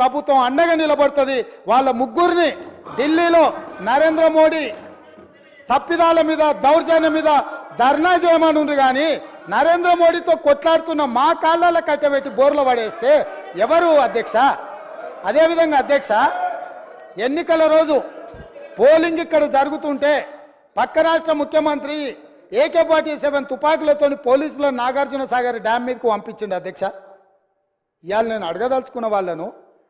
ప్రభుత్వం అండగా నిలబడుతుంది. వాళ్ళ ముగ్గురిని ఢిల్లీలో నరేంద్ర మోడీ తప్పిదాల మీద దౌర్జన్యం మీద ధర్నా చేయమనుండ్రు కానీ నరేంద్ర మోడీతో కొట్లాడుతున్న మా కాళ్ళలో కట్టబెట్టి బోర్లు పడేస్తే ఎవరు అధ్యక్ష? అదేవిధంగా అధ్యక్ష ఎన్నికల రోజు పోలింగ్ ఇక్కడ జరుగుతుంటే పక్క రాష్ట్ర ముఖ్యమంత్రి ఏకే ఫార్టీ సెవెన్ తుపాకులతో పోలీసులను నాగార్జున సాగర్ డ్యామ్ మీదకు పంపించిండు అధ్యక్ష. ఇవాళ నేను అడగదలుచుకున్న వాళ్ళను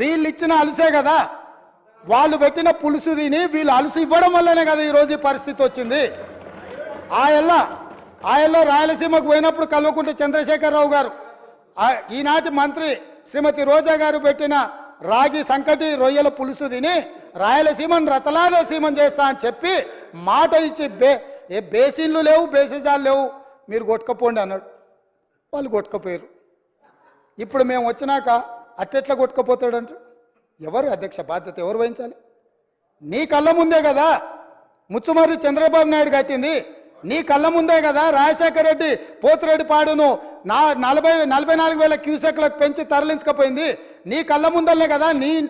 వీళ్ళు ఇచ్చిన అలుసే కదా. వాళ్ళు పెట్టిన పులుసు తిని వీళ్ళు అలుసు ఇవ్వడం వల్లనే కదా ఈ రోజు ఈ పరిస్థితి వచ్చింది. ఆ ఎల్ల ఆ ఎల్ల రాయలసీమకు పోయినప్పుడు కలువకుంటే చంద్రశేఖరరావు గారు ఈనాటి మంత్రి శ్రీమతి రోజా గారు పెట్టిన రాగి సంకటి రొయ్యల పులుసు తిని రాయలసీమను రతలాలసీమం చేస్తా అని చెప్పి మాట ఇచ్చి బే ఏ బేసిన్లు లేవు బేసిజాలు లేవు మీరు కొట్టుకపోండి అన్నాడు. వాళ్ళు కొట్టుకపోయారు. ఇప్పుడు మేము వచ్చినాక అట్టెట్లా కొట్టుకుపోతాడంట? ఎవరు అధ్యక్ష బాధ్యత ఎవరు వహించాలి? నీ కళ్ళ ముందే కదా ముచ్చుమర్రి చంద్రబాబు నాయుడు కట్టింది. నీ కళ్ళ ముందే కదా రాజశేఖర రెడ్డి పోతిరెడ్డి పాడును నా నలభై నలభై నాలుగు వేల క్యూసెక్లకు పెంచి తరలించకపోయింది. నీ కళ్ళ ముందలనే కదా నీ